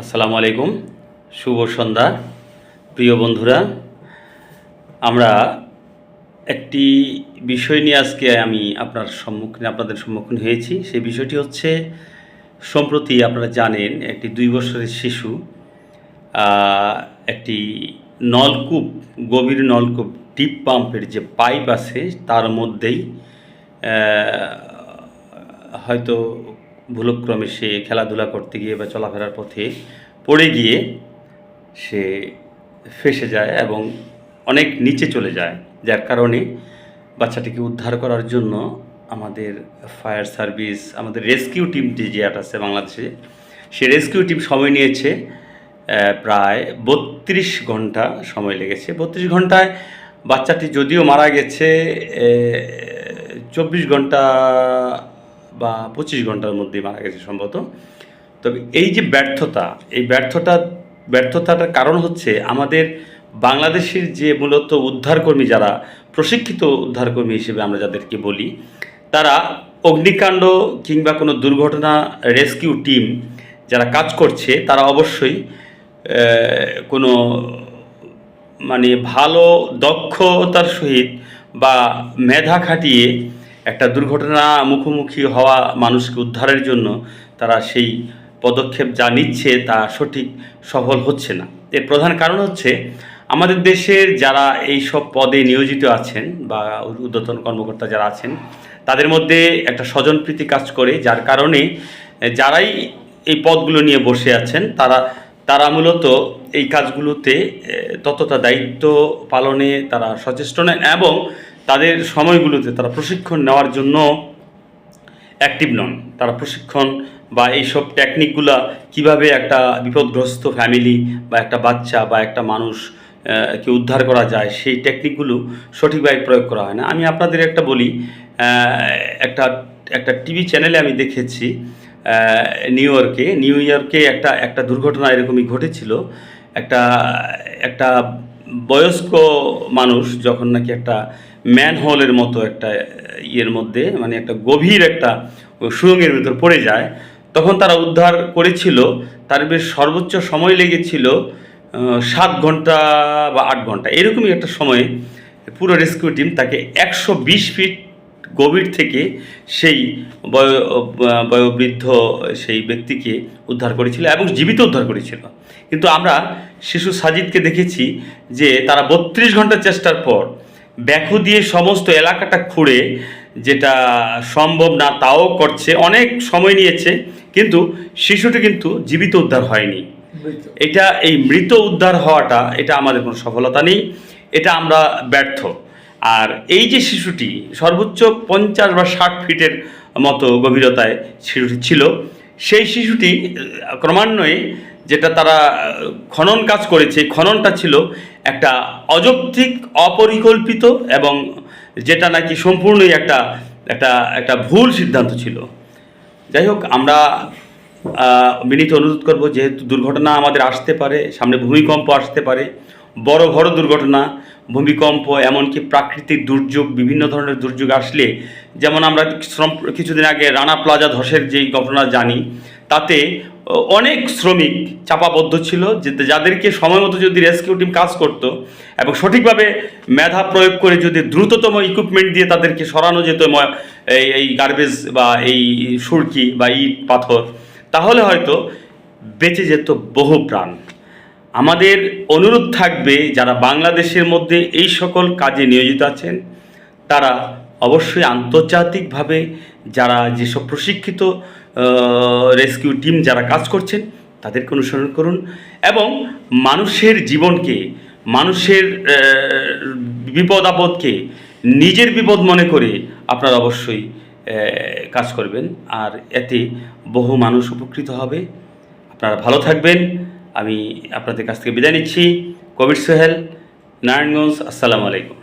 আসসালামু আলাইকুম। শুভ সন্ধ্যা। প্রিয় বন্ধুরা, আমরা একটি বিষয় নিয়ে আজকে আমি আপনার সম্মুখীন, আপনাদের সম্মুখীন হয়েছি। সেই বিষয়টি হচ্ছে, সম্প্রতি আপনারা জানেন, একটি দুই বছরের শিশু একটি নলকূপ, গভীর নলকূপ, ডিপ পাম্পের যে পাইপ আছে, তার মধ্যেই হয়তো ভুলক্রমে সে খেলাধুলা করতে গিয়ে বা চলাফেরার পথে পড়ে গিয়ে সে ফেসে যায় এবং অনেক নিচে চলে যায়। যার কারণে বাচ্চাটিকে উদ্ধার করার জন্য আমাদের ফায়ার সার্ভিস, আমাদের রেস্কিউ টিমটি যে আছে বাংলাদেশে, সে রেস্কিউ টিম সময় নিয়েছে প্রায় বত্রিশ ঘণ্টা সময় লেগেছে। বত্রিশ ঘন্টায় বাচ্চাটি যদিও মারা গেছে চব্বিশ ঘণ্টা বা পঁচিশ ঘণ্টার মধ্যেই মারা গেছে সম্ভবত। তবে এই যে ব্যর্থতা, এই ব্যর্থতা, ব্যর্থতাটার কারণ হচ্ছে আমাদের বাংলাদেশের যে মূলত উদ্ধারকর্মী যারা, প্রশিক্ষিত উদ্ধারকর্মী হিসেবে আমরা যাদেরকে বলি, তারা অগ্নিকাণ্ড কিংবা কোনো দুর্ঘটনা রেস্কিউ টিম যারা কাজ করছে, তারা অবশ্যই কোনো মানে ভালো দক্ষতার সহিত বা মেধা খাটিয়ে একটা দুর্ঘটনা মুখোমুখি হওয়া মানুষকে উদ্ধারের জন্য তারা সেই পদক্ষেপ যা নিচ্ছে তা সঠিক, সফল হচ্ছে না। এর প্রধান কারণ হচ্ছে আমাদের দেশের যারা এই সব পদে নিয়োজিত আছেন বা ঊর্ধ্বতন কর্মকর্তা যারা আছেন, তাদের মধ্যে একটা স্বজনপ্রীতি কাজ করে, যার কারণে যারাই এই পদগুলো নিয়ে বসে আছেন, তারা তারা মূলত এই কাজগুলোতে ততটা দায়িত্ব পালনে তারা সচেষ্ট নেন এবং তাদের সময়গুলোতে তারা প্রশিক্ষণ নেওয়ার জন্য অ্যাক্টিভ নন। তারা প্রশিক্ষণ বা এইসব টেকনিকগুলা কীভাবে একটা বিপদগ্রস্ত ফ্যামিলি বা একটা বাচ্চা বা একটা মানুষ কে উদ্ধার করা যায়, সেই টেকনিকগুলো সঠিকভাবে প্রয়োগ করা হয় না। আমি আপনাদের একটা বলি একটা একটা টিভি চ্যানেলে আমি দেখেছি নিউ ইয়র্কে নিউ ইয়র্কে একটা একটা দুর্ঘটনা এরকমই ঘটেছিল। একটা একটা বয়স্ক মানুষ যখন নাকি একটা ম্যানহোলের মতো একটা ইয়ের মধ্যে মানে একটা গভীর একটা সুরঙ্গের ভিতর পড়ে যায়। তখন তারা উদ্ধার করেছিল, তার বেশ সর্বোচ্চ সময় লেগেছিল সাত ঘণ্টা বা আট ঘণ্টা, এরকমই একটা সময়ে পুরো রেস্কিউ টিম তাকে একশো বিশ ফিট গভীর থেকে সেই বয় বয়োবৃদ্ধ সেই ব্যক্তিকে উদ্ধার করেছিল এবং জীবিত উদ্ধার করেছিল। কিন্তু আমরা শিশু সাজিদকে দেখেছি যে তারা বত্রিশ ঘণ্টা চেষ্টার পর ব্যাকু দিয়ে সমস্ত এলাকাটা খুঁড়ে যেটা সম্ভব না তাও করছে অনেক সময় নিয়েছে কিন্তু শিশুটি কিন্তু জীবিত উদ্ধার হয়নি। এটা এই মৃত উদ্ধার হওয়াটা এটা আমাদের কোনো সফলতা নেই এটা আমরা ব্যর্থ। আর এই যে শিশুটি সর্বোচ্চ পঞ্চাশ বা ষাট ফিটের মতো গভীরতায় শিশুটি ছিল সেই শিশুটি ক্রমান্বয়ে যেটা তারা খনন কাজ করেছে খননটা ছিল একটা অযৌক্তিক, অপরিকল্পিত এবং যেটা নাকি সম্পূর্ণই একটা একটা একটা ভুল সিদ্ধান্ত ছিল। যাই হোক, আমরা বিনীত অনুরোধ করব, যেহেতু দুর্ঘটনা আমাদের আসতে পারে, সামনে ভূমিকম্প আসতে পারে, বড় বড় দুর্ঘটনা, ভূমিকম্প, এমনকি প্রাকৃতিক দুর্যোগ, বিভিন্ন ধরনের দুর্যোগ আসলে, যেমন আমরা কিছুদিন আগে রানা প্লাজা ধসের যেই ঘটনা জানি তাতে অনেক শ্রমিক চাপাবদ্ধ ছিল যে যাদেরকে সময় মতো যদি রেস্কিউ টিম কাজ করত এবং সঠিকভাবে মেধা প্রয়োগ করে যদি দ্রুততম ইকুইপমেন্ট দিয়ে তাদেরকে সরানো যেত এই এই গার্বেজ বা এই সুরকি বা ইট, পাথর, তাহলে হয়তো বেঁচে যেত বহু প্রাণ। আমাদের অনুরোধ থাকবে যারা বাংলাদেশের মধ্যে এই সকল কাজে নিয়োজিত আছেন, তারা অবশ্যই আন্তর্জাতিকভাবে যারা যেসব প্রশিক্ষিত রেস্কিউ টিম যারা কাজ করছেন, তাদেরকে অনুসরণ করুন এবং মানুষের জীবনকে, মানুষের বিপদ আপদকে নিজের বিপদ মনে করে আপনারা অবশ্যই কাজ করবেন। আর এতে বহু মানুষ উপকৃত হবে। আপনারা ভালো থাকবেন। আমি আপনাদের কাছ থেকে বিদায় নিচ্ছি। কবির সোহেল, নারায়ণগঞ্জ, আসসালামু আলাইকুম।